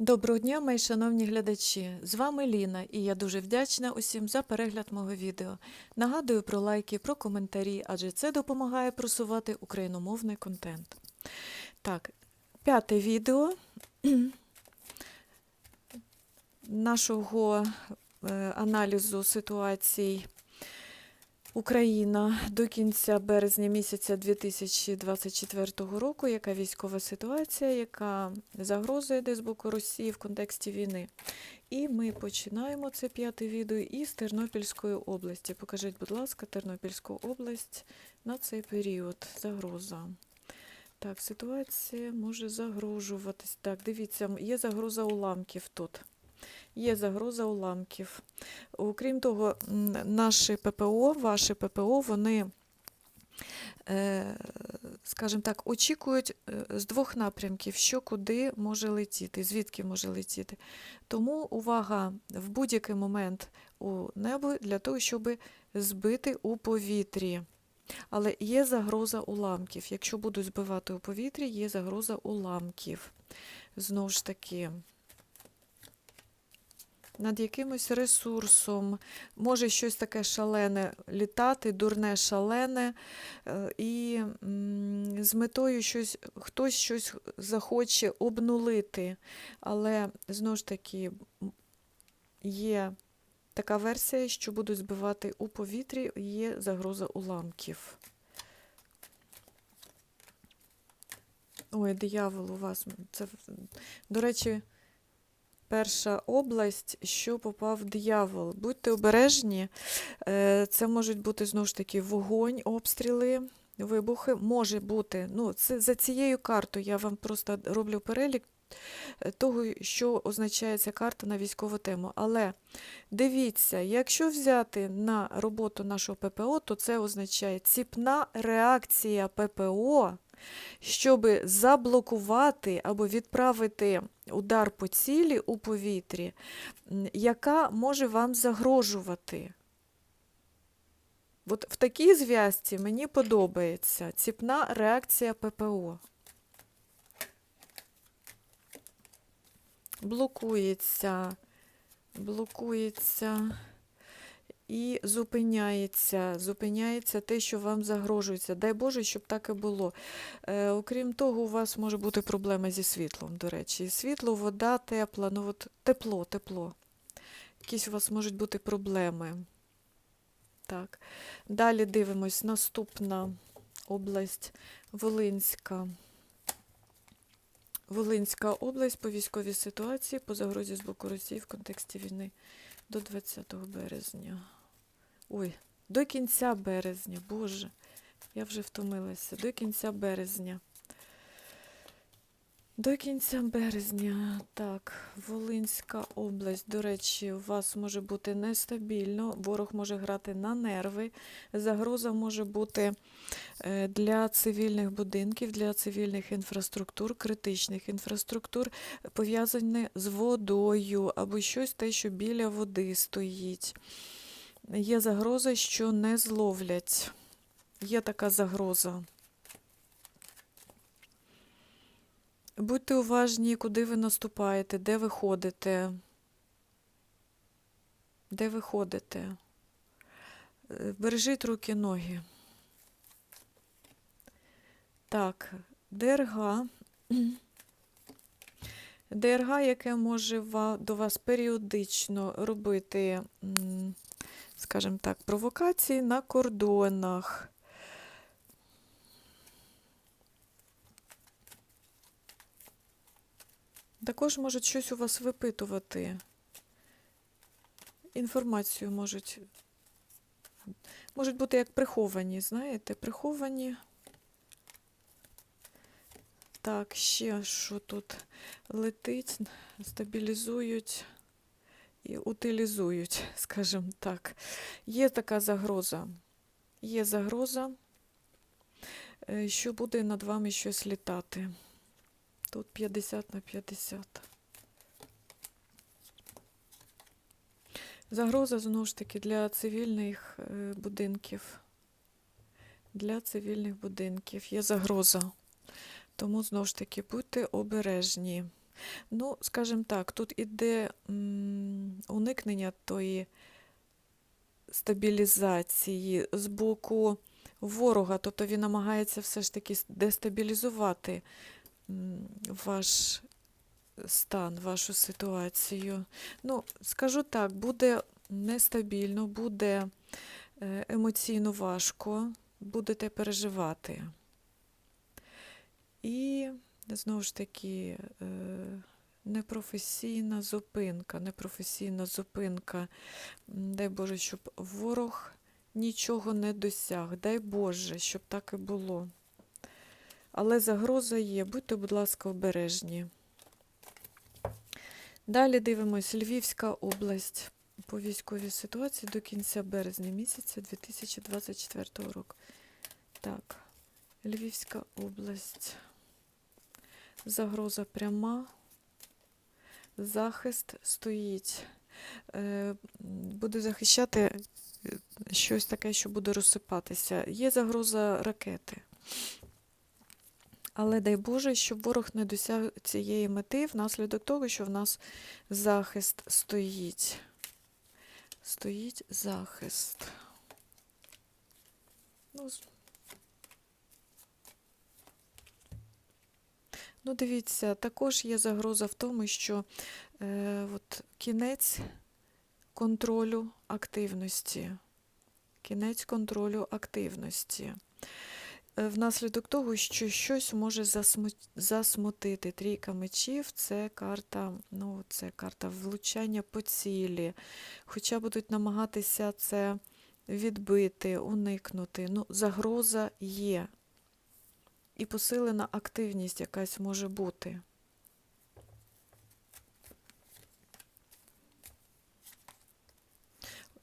Доброго дня, мої шановні глядачі! З вами Ліна, і я дуже вдячна усім за перегляд мого відео. Нагадую про лайки, про коментарі, адже це допомагає просувати україномовний контент. Так, п'яте відео нашого е, аналізу ситуацій Україна до кінця березня місяця 2024 року, яка військова ситуація, яка загроза йде з боку Росії в контексті війни. І ми починаємо це п'яте відео із Тернопільської області. Покажіть, будь ласка, Тернопільську область на цей період. Загроза. Так, ситуація може загрожуватись. Так, дивіться, є загроза уламків тут. Є загроза уламків. Окрім того, наші ППО, ваші ППО, вони, е, скажімо так, очікують е, з двох напрямків, що куди може летіти, звідки може летіти. Тому увага в будь-який момент у небо для того, щоб збити у повітрі. Але є загроза уламків. Якщо будуть збивати у повітрі, є загроза уламків. Знову ж таки над якимось ресурсом, може щось таке шалене літати, дурне шалене, е, і з метою щось, хтось щось захоче обнулити. Але знову ж таки є така версія, що будуть збивати у повітрі, є загроза уламків. Ой, диявол у вас. Це, до речі, перша область, що попав диявол. Будьте обережні, Е, це можуть бути знову ж таки вогонь, обстріли, вибухи. Може бути. Ну, це за цією картою я вам просто роблю перелік е, того, що означає ця карта на військову тему. Але дивіться, якщо взяти на роботу нашого ППО, то це означає ціпна реакція ППО щоб заблокувати або відправити удар по цілі у повітрі, яка може вам загрожувати. От в такій зв'язці мені подобається ціпна реакція ППО. Блокується, блокується і зупиняється, зупиняється те, що вам загрожується. Дай Боже, щоб так і було. Е, окрім того, у вас може бути проблема зі світлом, до речі. Світло, вода, тепла, ну от тепло, тепло. Якісь у вас можуть бути проблеми. Так. Далі дивимось. Наступна область Волинська. Волинська область по військовій ситуації по загрозі з боку Росії в контексті війни до 20 березня. Ой, до кінця березня, Боже, я вже втомилася. До кінця березня. До кінця березня, так, Волинська область. До речі, у вас може бути нестабільно, ворог може грати на нерви. Загроза може бути е, для цивільних будинків, для цивільних інфраструктур, критичних інфраструктур, пов'язане з водою або щось те, що біля води стоїть. Є загроза, що не зловлять. Є така загроза. Будьте уважні, куди ви наступаєте, де ви ходите. Де ви ходите. Бережіть руки, ноги. Так, ДРГ. ДРГ, яке може до вас періодично робити, скажімо так, провокації на кордонах. Також можуть щось у вас випитувати. Інформацію можуть. Можуть бути як приховані, знаєте, приховані. Так, ще що тут летить, стабілізують і утилізують, скажімо так. Є така загроза. Є загроза, е, що буде над вами щось літати. Тут 50 на 50. Загроза, знову ж таки, для цивільних е, будинків. Для цивільних будинків є загроза. Тому, знову ж таки, будьте обережні. Ну, скажімо так, тут іде уникнення тої стабілізації з боку ворога, тобто він намагається все ж таки дестабілізувати ваш стан, вашу ситуацію. Ну, скажу так, буде нестабільно, буде е, емоційно важко, будете переживати. І знову ж таки, е, непрофесійна зупинка, непрофесійна зупинка. Дай Боже, щоб ворог нічого не досяг. Дай Боже, щоб так і було. Але загроза є, будьте, будь ласка, обережні. Далі дивимось Львівська область по військовій ситуації до кінця березня місяця 2024 року. Так, Львівська область. Загроза пряма. Захист стоїть. Е, Буде захищати е, щось таке, що буде розсипатися. Є загроза ракети. Але дай Боже, щоб ворог не досяг цієї мети внаслідок того, що в нас захист стоїть. Стоїть захист. Ну, ну дивіться, також є загроза в тому, що е, от, кінець контролю активності. Кінець контролю активності. Е, Внаслідок того, що щось може засмутити. Трійка мечів це карта, ну, це карта влучання по цілі. Хоча будуть намагатися це відбити, уникнути. Ну, загроза є. І посилена активність якась може бути.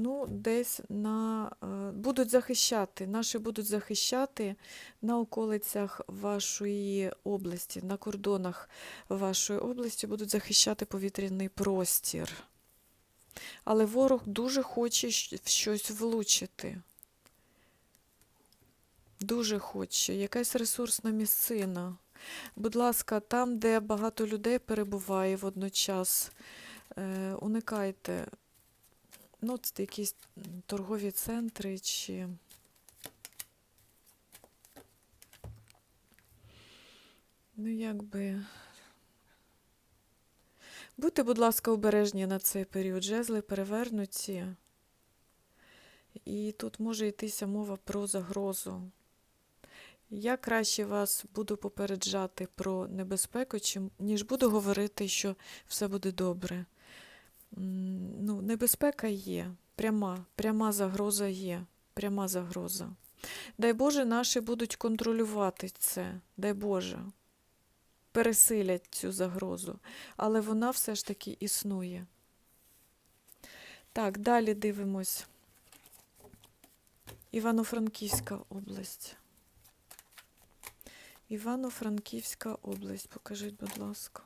Ну, десь на е, будуть захищати, наші будуть захищати на околицях вашої області, на кордонах вашої області будуть захищати повітряний простір. Але ворог дуже хоче в щось влучити. Дуже хоче. Якась ресурсна місцина. Будь ласка, там, де багато людей перебуває водночас, е, уникайте. Ну, це якісь торгові центри чи. Ну, якби. Будьте, будь ласка, обережні на цей період. Жезли перевернуті. І тут може йтися мова про загрозу. Я краще вас буду попереджати про небезпеку, ніж буду говорити, що все буде добре. Ну, небезпека є, пряма, пряма загроза є, пряма загроза. Дай Боже, наші будуть контролювати це, дай Боже, пересилять цю загрозу, але вона все ж таки існує. Так, далі дивимось. Івано-Франківська область. Івано-Франківська область. Покажіть, будь ласка,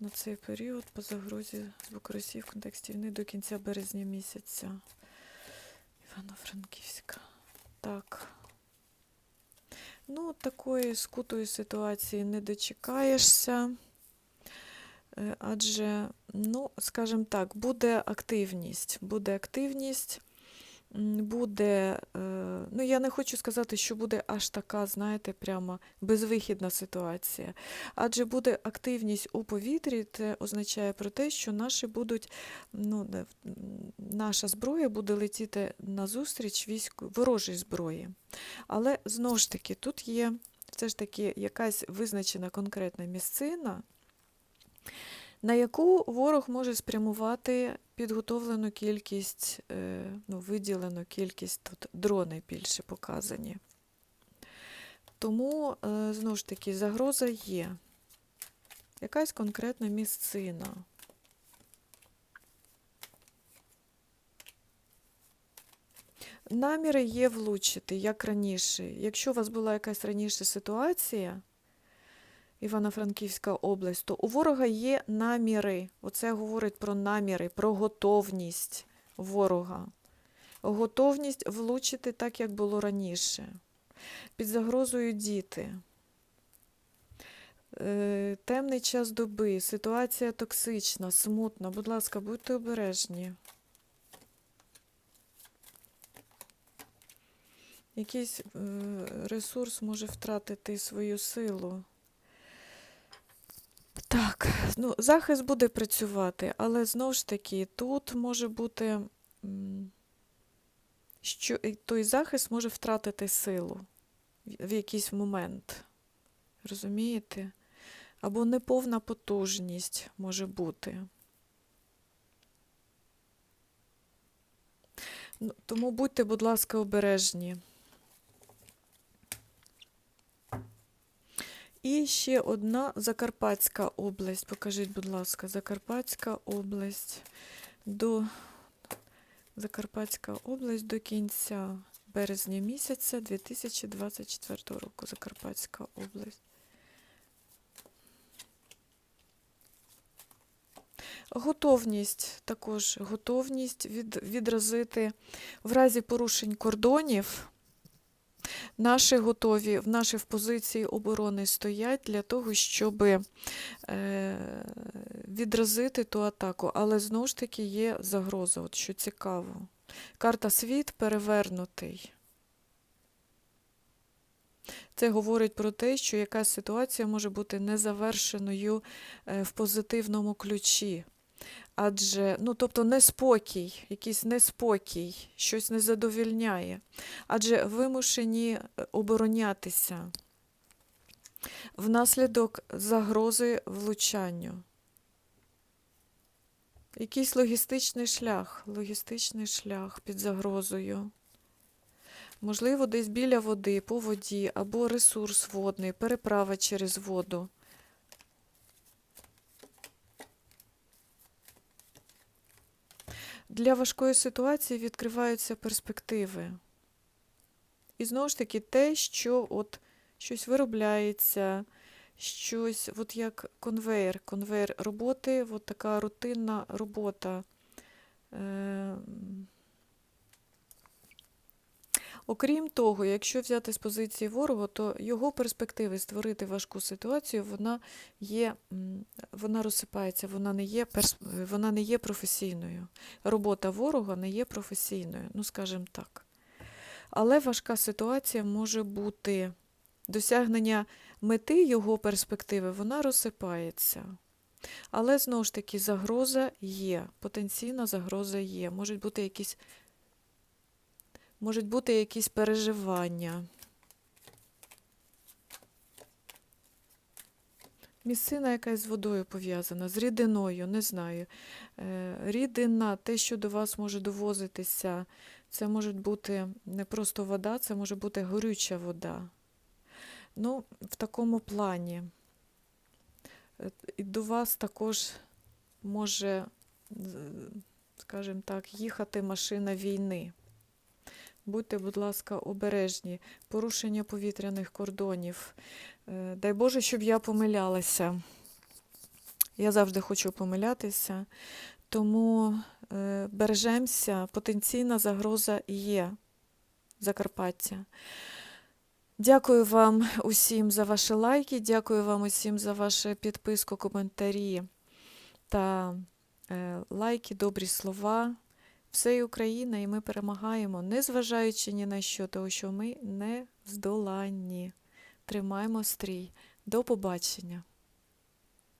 на цей період по загрозі з Росії в контексті війни до кінця березня місяця. Івано-Франківська. Так. Ну, такої скутої ситуації не дочекаєшся. Е, Адже, ну, скажімо так, буде активність. Буде активність, буде, е, ну я не хочу сказати, що буде аж така, знаєте, прямо безвихідна ситуація. Адже буде активність у повітрі, це означає про те, що наші будуть, ну, наша зброя буде летіти назустріч війську, ворожій зброї. Але знову ж таки, тут є все ж таки якась визначена конкретна місцина, на яку ворог може спрямувати підготовлену кількість, е, ну, виділену кількість, тут дрони більше показані. Тому, е, знову ж таки, загроза є. Якась конкретна місцина. Наміри є влучити, як раніше. Якщо у вас була якась раніше ситуація, Івано-Франківська область, то у ворога є наміри. Оце говорить про наміри, про готовність ворога. Готовність влучити так, як було раніше. Під загрозою діти. Е, Темний час доби, ситуація токсична, смутна. Будь ласка, будьте обережні. Якийсь е, ресурс може втратити свою силу. Так, ну, захист буде працювати, але знову ж таки, тут може бути, що той захист може втратити силу в в якийсь момент. Розумієте? Або неповна потужність може бути. Ну, Тому будьте, будь ласка, обережні. І ще одна Закарпатська область. Покажіть, будь ласка, Закарпатська область до Закарпатська область до кінця березня місяця 2024 року. Закарпатська область. Готовність також готовність від, відразити в разі порушень кордонів. Наші готові, в наші в позиції оборони стоять для того, щоб е, відразити ту атаку. Але знову ж таки є загроза, от що цікаво. Карта світ перевернутий. Це говорить про те, що якась ситуація може бути незавершеною е, в позитивному ключі. Адже, ну, тобто неспокій, якийсь неспокій, щось не задовільняє. Адже вимушені е, оборонятися внаслідок загрози влучанню. Якийсь логістичний шлях, логістичний шлях під загрозою. Можливо, десь біля води, по воді, або ресурс водний, переправа через воду. Для важкої ситуації відкриваються перспективи. І знову ж таки, те, що от щось виробляється, щось, от як конвейер, конвейер роботи, от така рутинна робота. Е, Окрім того, якщо взяти з позиції ворога, то його перспективи створити важку ситуацію, вона є, вона розсипається, вона не є, вона не є професійною. Робота ворога не є професійною, ну скажімо так. Але важка ситуація може бути досягнення мети його перспективи, вона розсипається. Але знову ж таки загроза є, потенційна загроза є. Можуть бути якісь Можуть бути якісь переживання. Місцина якась з водою пов'язана, з рідиною, не знаю. Е, Рідина, те, що до вас може довозитися, це може бути не просто вода, це може бути горюча вода. Ну, в такому плані. Е, І до вас також може, скажімо так, їхати машина війни. Будьте, будь ласка, обережні. Порушення повітряних кордонів. Е, Дай Боже, щоб я помилялася. Я завжди хочу помилятися. Тому е, бережемося, потенційна загроза є Закарпаття. Дякую вам усім за ваші лайки, дякую вам усім за вашу підписку, коментарі та е, лайки, добрі слова. Все є Україна, і ми перемагаємо, незважаючи ні на що, тому що ми не здоланні. Тримаємо стрій. До побачення!